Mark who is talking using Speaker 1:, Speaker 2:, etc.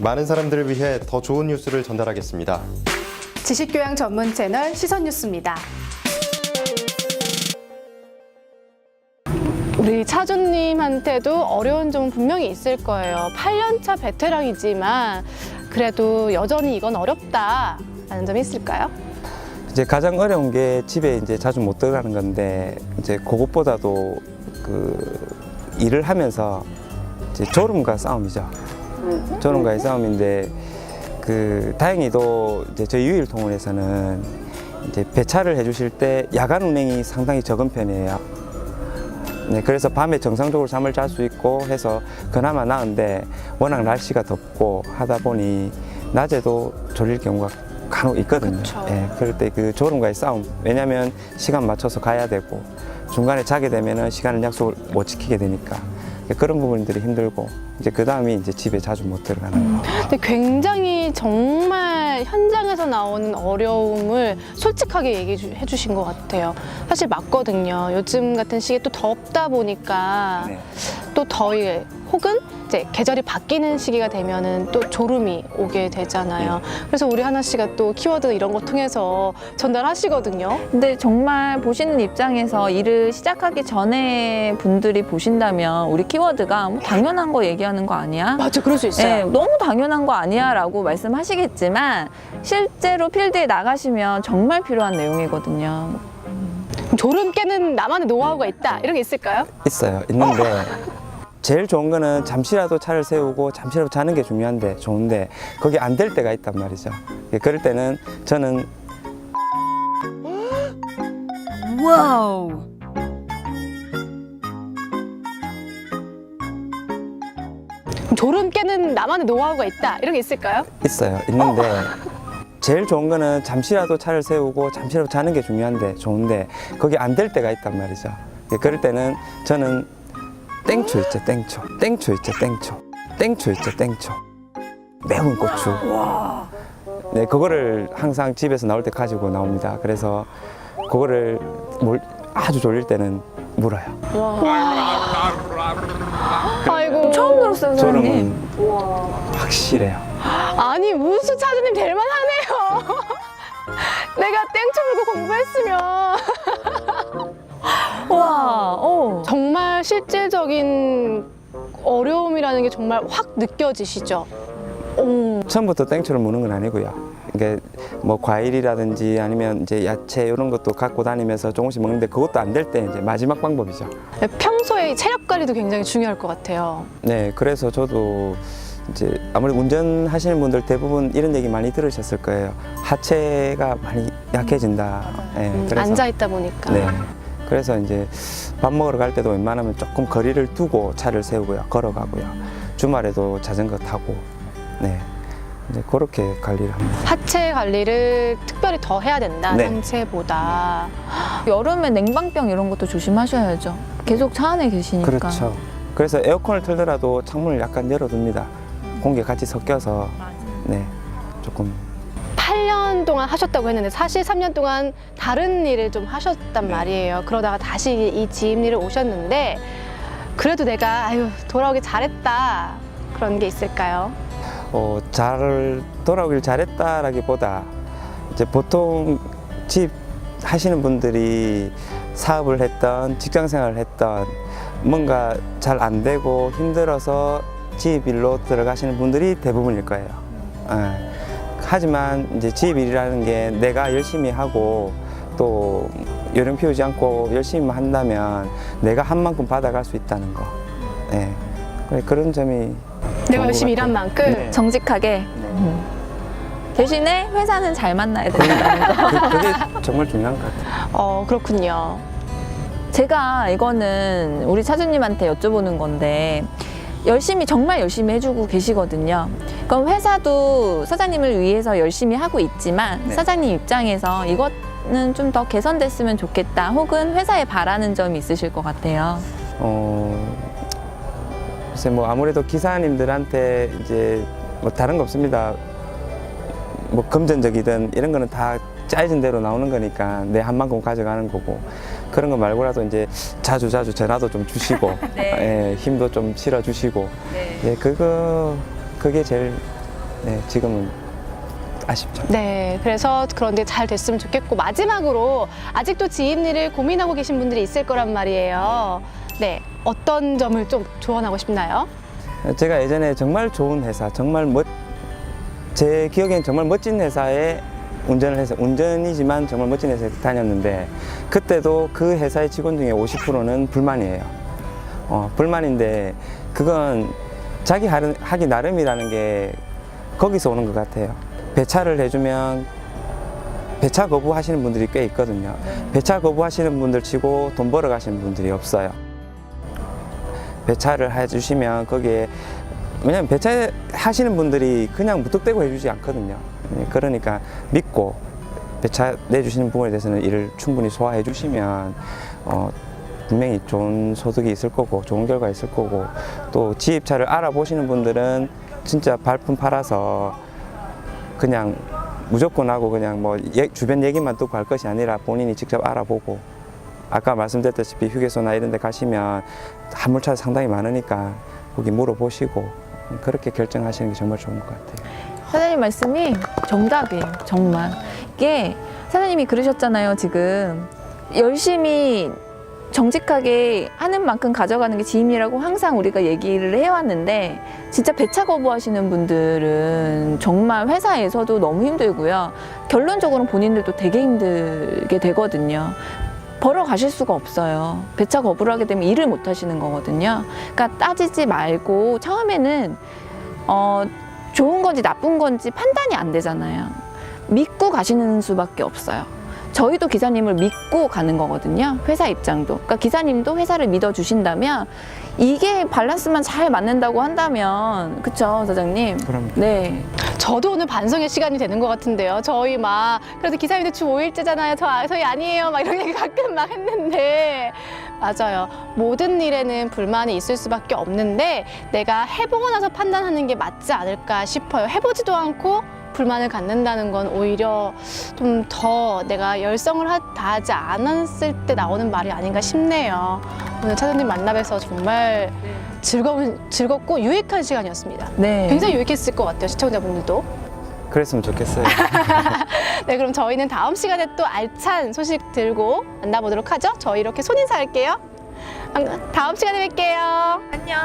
Speaker 1: 많은 사람들을 위해 더 좋은 뉴스를 전달하겠습니다.
Speaker 2: 지식교양 전문 채널 시선뉴스입니다. 우리 차주님한테도 어려운 점은 분명히 있을 거예요. 8년차 베테랑이지만 그래도 여전히 이건 어렵다라는 점이 있을까요?
Speaker 3: 이제 가장 어려운 게 집에 이제 자주 못 들어가는 건데 이제 그것보다도 그 일을 하면서 이제 졸음과 싸움이죠. 졸음과의 싸움인데 그 다행히도 이제 저희 유일 통원에서는 이제 배차를 해주실 때 야간 운행이 상당히 적은 편이에요. 네, 그래서 밤에 정상적으로 잠을 잘 수 있고 해서 그나마 나은데 워낙 날씨가 덥고 하다 보니 낮에도 졸릴 경우가 간혹 있거든요.
Speaker 2: 그쵸.
Speaker 3: 예, 그럴 때 그 졸음과의 싸움. 왜냐하면 시간 맞춰서 가야 되고 중간에 자게 되면은 시간을 약속을 못 지키게 되니까 그런 부분들이 힘들고 이제 그 다음이 이제 집에 자주 못 들어가는 거.
Speaker 2: 근데 굉장히 정말 현장에서 나오는 어려움을 솔직하게 얘기해 주신 것 같아요. 사실 맞거든요. 요즘 같은 시기에 또 덥다 보니까
Speaker 3: 네.
Speaker 2: 또 더위 혹은 이제 계절이 바뀌는 시기가 되면은 또 졸음이 오게 되잖아요. 그래서 우리 하나 씨가 또 키워드 이런 거 통해서 전달하시거든요.
Speaker 4: 근데 정말 보시는 입장에서 일을 시작하기 전에 분들이 보신다면 우리 키워드가 뭐 당연한 거 얘기하는 거 아니야?
Speaker 2: 맞아, 그럴 수 있어요.
Speaker 4: 네, 너무 당연한 거 아니야 라고 말씀하시겠지만 실제로 필드에 나가시면 정말 필요한 내용이거든요.
Speaker 2: 졸음 깨는 나만의 노하우가 있다. 이런 게 있을까요?
Speaker 3: 있어요. 있는데 제일 좋은 거는 잠시라도 차를 세우고 잠시라도 자는 게 중요한데 좋은데 그게 안 될 때가 있단 말이죠. 예, 그럴 때는 저는
Speaker 4: 와우.
Speaker 2: 졸음 깨는 나만의 노하우가 있다. 이런 게 있을까요?
Speaker 3: 있어요. 있는데 제일 좋은 거는 잠시라도 차를 세우고 잠시라도 자는 게 중요한데 좋은데 그게 안 될 때가 있단 말이죠. 예, 그럴 때는 저는 땡초 있죠, 땡초. 땡초 있죠, 땡초. 땡초 있죠, 땡초. 매운 고추. 네, 그거를 항상 집에서 나올 때 가지고 나옵니다. 그래서 그거를 뭘 아주 졸릴 때는 물어요.
Speaker 2: 아이고.
Speaker 4: 처음 들었어요, 사장님.
Speaker 3: 졸음은 확실해요.
Speaker 2: 아니 우수 차주님 될 만하네요. 내가 땡초 물고 공부했으면
Speaker 4: 와, 어.
Speaker 2: 정말 실질적인 어려움이라는 게 정말 확 느껴지시죠. 오,
Speaker 3: 처음부터 땡초를 무는 건 아니고요. 이게 뭐 과일이라든지 아니면 이제 야채 이런 것도 갖고 다니면서 조금씩 먹는데 그것도 안 될 때 이제 마지막 방법이죠.
Speaker 2: 평소에 체력 관리도 굉장히 중요할 것 같아요.
Speaker 3: 네, 그래서 저도 이제 아무리 운전하시는 분들 대부분 이런 얘기 많이 들으셨을 거예요. 하체가 많이 약해진다. 네,
Speaker 2: 음, 앉아 있다 보니까.
Speaker 3: 네. 그래서 이제 밥 먹으러 갈 때도 웬만하면 조금 거리를 두고 차를 세우고요. 걸어가고요. 주말에도 자전거 타고. 네. 이제 그렇게 관리를 합니다.
Speaker 2: 하체 관리를 특별히 더 해야 된다.
Speaker 3: 네.
Speaker 2: 상체보다.
Speaker 4: 여름에 냉방병 이런 것도 조심하셔야죠. 계속 차 안에 계시니까.
Speaker 3: 그렇죠. 그래서 에어컨을 틀더라도 창문을 약간 열어둡니다. 공기 같이 섞여서 네 조금
Speaker 2: 8년 동안 하셨다고 했는데 사실 3년 동안 다른 일을 좀 하셨단
Speaker 3: 네.
Speaker 2: 말이에요. 그러다가 다시 이 지임리를 오셨는데 그래도 내가 아유 돌아오기 잘했다 그런 게 있을까요?
Speaker 3: 어, 잘 돌아오길 잘했다라기보다 이제 보통 집 하시는 분들이 사업을 했던 직장 생활을 했던 뭔가 잘 안 되고 힘들어서 집 일로 들어가시는 분들이 대부분일 거예요. 예. 하지만 이제 집 일이라는 게 내가 열심히 하고 또 요령 피우지 않고 열심히 한다면 내가 한 만큼 받아갈 수 있다는 거. 예. 그래, 그런 점이
Speaker 2: 내가 열심히
Speaker 3: 것
Speaker 2: 일한. 만큼
Speaker 3: 네.
Speaker 4: 정직하게. 음. 대신에 회사는 잘 만나야 된다는 거.
Speaker 3: 그- 그게 정말 중요한 것 같아요.
Speaker 2: 어 그렇군요.
Speaker 4: 제가 이거는 우리 차주님한테 여쭤보는 건데 열심히 정말 열심히 해주고 계시거든요. 그럼 회사도 사장님을 위해서 열심히 하고 있지만
Speaker 3: 네.
Speaker 4: 사장님 입장에서 이거는 좀더 개선됐으면 좋겠다. 혹은 회사에 바라는 점이 있으실 것 같아요.
Speaker 3: 어, 글쎄 뭐 아무래도 기사님들한테 이제 뭐 다른 거 없습니다. 뭐 금전적이든 이런 거는 다 짜여진 대로 나오는 거니까 내 한 만큼 가져가는 거고 그런 거 말고라도 이제 자주 자주 전화도 좀 주시고
Speaker 4: 네.
Speaker 3: 예, 힘도 좀 실어 주시고 예, 그거 그게 제일 네, 지금은 아쉽죠.
Speaker 2: 네, 그래서 그런데 잘 됐으면 좋겠고 마지막으로 아직도 지입일을 고민하고 계신 분들이 있을 거란 말이에요. 네, 어떤 점을 좀 조언하고 싶나요?
Speaker 3: 제가 예전에 정말 좋은 회사, 정말 멋, 제 기억엔 정말 멋진 회사에 운전을 해서, 운전이지만 정말 멋진 회사에 다녔는데, 그때도 그 회사의 직원 중에 50%는 불만이에요. 어, 불만인데, 그건 자기 하기 나름이라는 게 거기서 오는 것 같아요. 배차를 해주면 배차 거부하시는 분들이 꽤 있거든요. 배차 거부하시는 분들 치고 돈 벌어 가시는 분들이 없어요. 배차를 해주시면 거기에 왜냐면 배차 하시는 분들이 그냥 무턱대고 해주지 않거든요. 네, 그러니까 믿고 배차 내주시는 부분에 대해서는 일을 충분히 소화해 주시면 어, 분명히 좋은 소득이 있을 거고 좋은 결과 있을 거고 또 지입차를 알아보시는 분들은 진짜 발품 팔아서 그냥 무조건 하고 그냥 뭐 예- 주변 얘기만 듣고 할 것이 아니라 본인이 직접 알아보고 아까 말씀드렸다시피 휴게소나 이런 데 가시면 화물차 상당히 많으니까 거기 물어보시고 그렇게 결정하시는 게 정말 좋은 것 같아요.
Speaker 4: 사장님 말씀이 정답이에요. 정말. 이게 사장님이 그러셨잖아요. 지금 열심히 정직하게 하는 만큼 가져가는 게 지임이라고 항상 우리가 얘기를 해왔는데 진짜 배차 거부하시는 분들은 정말 회사에서도 너무 힘들고요. 결론적으로는 본인들도 되게 힘들게 되거든요. 벌어 가실 수가 없어요. 배차 거부를 하게 되면 일을 못 하시는 거거든요. 그러니까 따지지 말고 처음에는 어, 좋은 건지 나쁜 건지 판단이 안 되잖아요. 믿고 가시는 수밖에 없어요. 저희도 기사님을 믿고 가는 거거든요. 회사 입장도. 그러니까 기사님도 회사를 믿어 주신다면 이게 밸런스만 잘 맞는다고 한다면 그쵸 사장님?
Speaker 3: 그럼
Speaker 4: 네.
Speaker 2: 저도 오늘 반성의 시간이 되는 것 같은데요. 저희 막 그래도 기사님들 주 5일째잖아요. 저 아- 저희 아니에요. 막 이런 얘기 가끔 막 했는데 맞아요. 모든 일에는 불만이 있을 수밖에 없는데 내가 해보고 나서 판단하는 게 맞지 않을까 싶어요. 해보지도 않고 불만을 갖는다는 건 오히려 좀 더 내가 열성을 하- 다하지 않았을 때 나오는 말이 아닌가 싶네요. 오늘 차장님 만나뵈서 정말 즐거운 즐겁고 유익한 시간이었습니다.
Speaker 4: 네.
Speaker 2: 굉장히 유익했을 것 같아요 시청자분들도.
Speaker 3: 그랬으면 좋겠어요.
Speaker 2: 네 그럼 저희는 다음 시간에 또 알찬 소식 들고 만나보도록 하죠. 저희 이렇게 손인사 할게요. 다음 시간에 뵐게요.
Speaker 4: 안녕.